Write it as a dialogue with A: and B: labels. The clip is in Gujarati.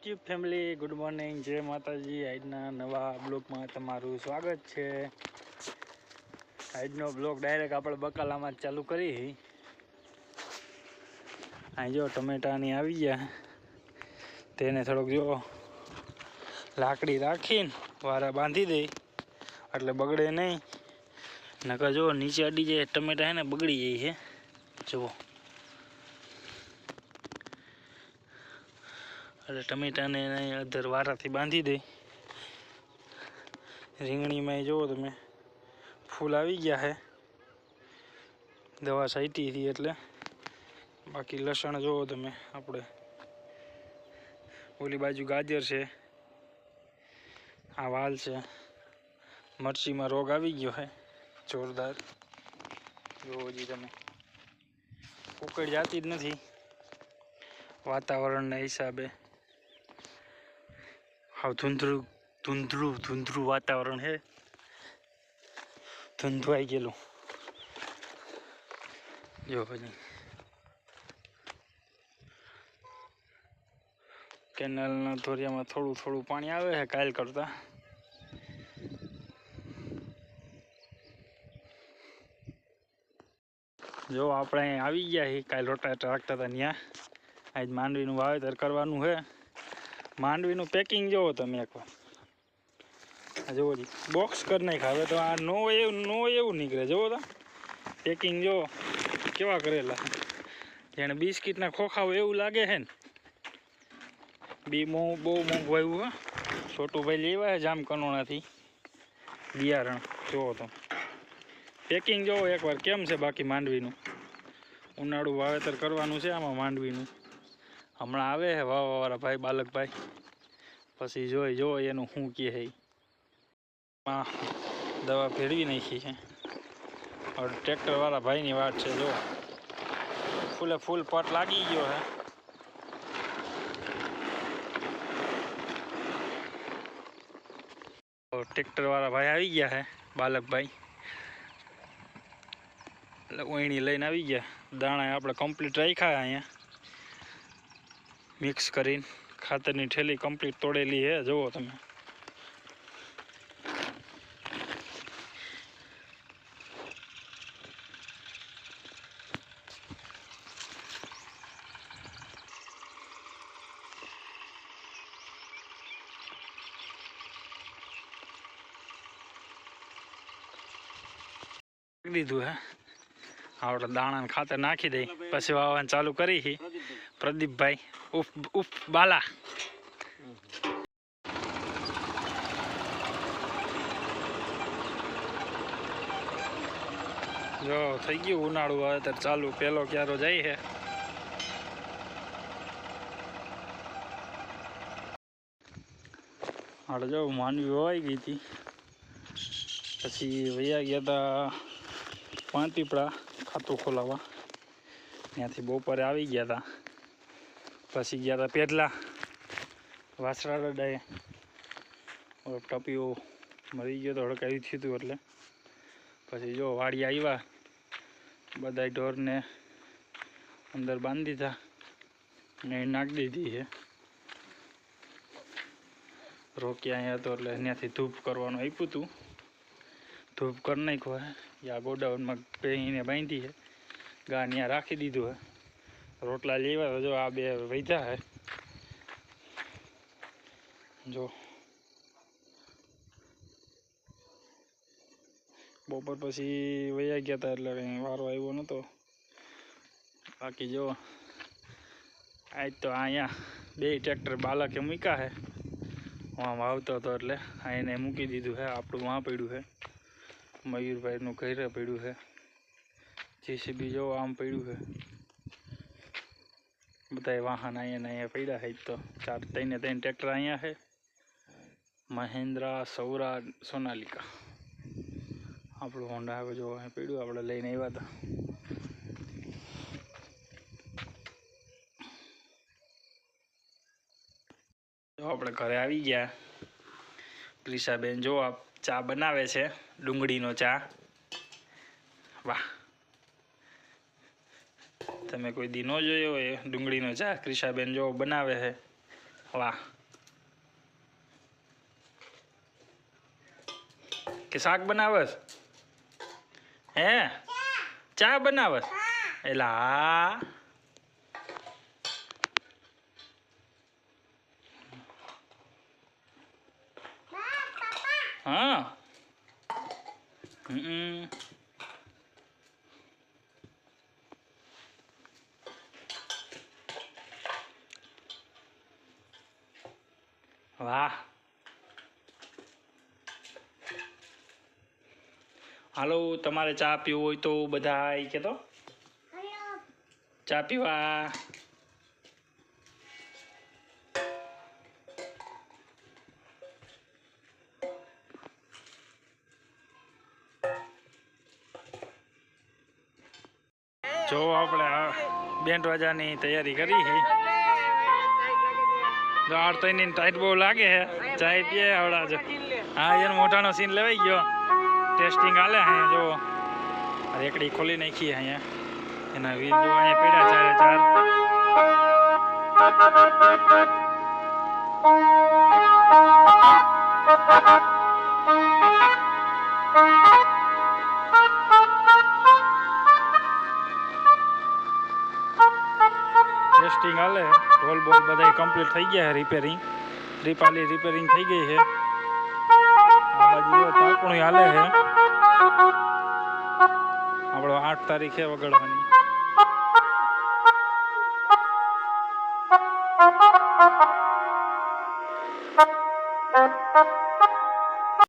A: યુટ્યુબ ફેમિલી ગુડ મોર્નિંગ જય માતાજી આજના નવા બ્લોગમાં તમારું સ્વાગત છે. આજનો બ્લોગ ડાયરેક્ટ આપણે બકાલામાં ચાલુ કરી. અહીં જો ટમેટાની આવી ગયા. તેને થોડોક જો લાકડી રાખીને વારા બાંધી દઈ એટલે બગડે નહીં. નકર જો નીચે અડી જાય, ટમેટા હે ને બગડી જાય છે. જુઓ. એટલે ટમેટાને અધર વારાથી બાંધી દઈ રીંગણીમાં જુઓ તમે, ફૂલ આવી ગયા છે દવા સાઈટી હતી એટલે. બાકી લસણ જુઓ તમે, આપણે. ઓલી બાજુ ગાજર છે. આ વાલ છે. મરચીમાં રોગ આવી ગયો છે જોરદાર. જુઓ હજી તમે. ઉકળ જાતી જ નથી. વાતાવરણના હિસાબે. હાવ ધૂંધળું ધૂંધળું ધૂંધળું વાતાવરણ છે. ધૂંધવાઈ ગયેલું. જો પછી. કેનાલના ધોરિયામાં થોડું થોડું પાણી આવે છે કાલ કરતા. જો આપણે આવી ગયા છીએ કાલ રોટા રાખતા હતા ત્યાં આજ માંડવીનું વાવેતર કરવાનું છે. માંડવીનું પેકિંગ જોવો તમે એકવાર. આ જુઓ જી. બોક્સ કરી નાખ હવે તો આ નો એવું નો એવું નીકળે. જુઓ તો. પેકિંગ જો કેવા કરેલા. જેને બિસ્કિટના ખોખા એવું લાગે છે ને. બી મો, બહુ મોંઘું આવ્યું હે. છોટુભાઈ લેવા છે જામ કનોણાથી. બિયારણ. જુઓ તો. પેકિંગ જોવો એકવાર. કેમ છે બાકી માંડવીનું? ઉનાળું વાવેતર કરવાનું છે આમાં માંડવીનું. હમણાં આવે છે વાવાવાળા ભાઈ, બાલકભાઈ. પછી જોઈ જો એનું શું કહે માં દવા ફેરવી નાખી છે. હવે ટ્રેક્ટરવાળા ભાઈની વાત છે, જો. ફૂલે ફૂલ પટ લાગી ગયો છે ટ્રેક્ટરવાળા ભાઈ આવી ગયા હે, બાલકભાઈ. એટલે ઓયણી લઈને આવી ગયા. દાણા આપણે કમ્પ્લીટ રાખ્યા અહીંયા. મિક્સ કરીને ખાતરની ઠેલી કમ્પ્લીટ તોડેલી છે. જુઓ તમે. દીધું હે. આપણે દાણા ખાતર નાખી દઈ. પછી વાવવાનું ચાલુ કરી પ્રદીપભાઈ. ઉફ ઉફ, બાલા. જો, થઈ ગયું ઉનાળું. વાવેતર ચાલુ. પેલો ક્યારો જાય છે. આપણે જો માનવી વવાઈ ગઈ હતી. પછી વૈયા ગયા હતા પાંતીપડા ખાતું ખોલાવવા. ત્યાંથી બપોરે આવી ગયા હતા પછી ગયા હતા પેટલા. વાસરા લડાએ ટપીઓ મરી ગયો તો હડકાયું થયું હતું એટલે. પછી જો વાડી આવ્યા બધા ઢોરને અંદર બાંધી દીધા. ને નાખી દીધી છે. રોક્યા અહીંયા હતો એટલે ત્યાંથી ધૂપ કરવાનું આપ્યું હતું ધૂપ કરી નાખ્યો હે. યા ગોડાઉનમાં પહેરીને બાંધી છે. ગા ત્યાં રાખી દીધું હે. રોટલા લેવા જો આ બે વૈધા હે. જો. બપોર પછી વૈયા ગયા હતા એટલે કંઈ વારો આવ્યો નહોતો બાકી જો, આજ તો અહીંયા બે ટ્રેક્ટર બાલકે મૂક્યા હે. હું આવતો હતો એટલે એને મૂકી દીધું છે આપણું વાં પડ્યું છે મયુરભાઈનું ઘરે પડ્યું છે જેસીબી જો આમ પડ્યું છે બધા વાહન અહીંયા ને અહીંયા પડ્યા છે. તો ચાર ત્રણે ત્રણ ટ્રેક્ટર અહીંયા છે. મહેન્દ્રા સૌરા સોનાલિકા. આપણું હોન્ડા હવે જો અહીં પડ્યું, આપણે લઈને આવ્યા હતા. આપણે ઘરે આવી ગયા. પ્રિશાબેન, જો આ ચા બનાવે છે ડુંગળીનો ચા. વાહ. તમે કોઈ દી ન જોયો હોય, ડુંગળીનો ચા? ક્રિશાબેન જો બનાવે છે. વાહ. કે શાક બનાવસ હે? ચા બનાવસ એલા. હા. હમ. વાહ હાલો, તમારે ચા પીવું હોય તો બધા એ કહેતો ચા પીવા. જો આપણે આ બેન્ડ વાજાની તૈયારી કરી છે જો એની ટાઈટ બહુ લાગે છે ચાય પીએ આવડા જો. હા એનો મોટાનો સીન લેવાઈ ગયો. ટેસ્ટિંગ હાલે અહીંયા જો રેકડી ખોલી નાખી અહીંયા. એના વીર જો અહીંયા પેડા ચારે ચાર. ટેસ્ટિંગ હાલે. રોલ બોલ બધા કમ્પ્લીટ થઈ ગયા છે રિપેરિંગ ત્રિપાલી રિપેરિંગ થઈ ગઈ છે. આ બાજુ તાપણું હાલે છે. આપણો આઠ તારીખે વગાડવાની.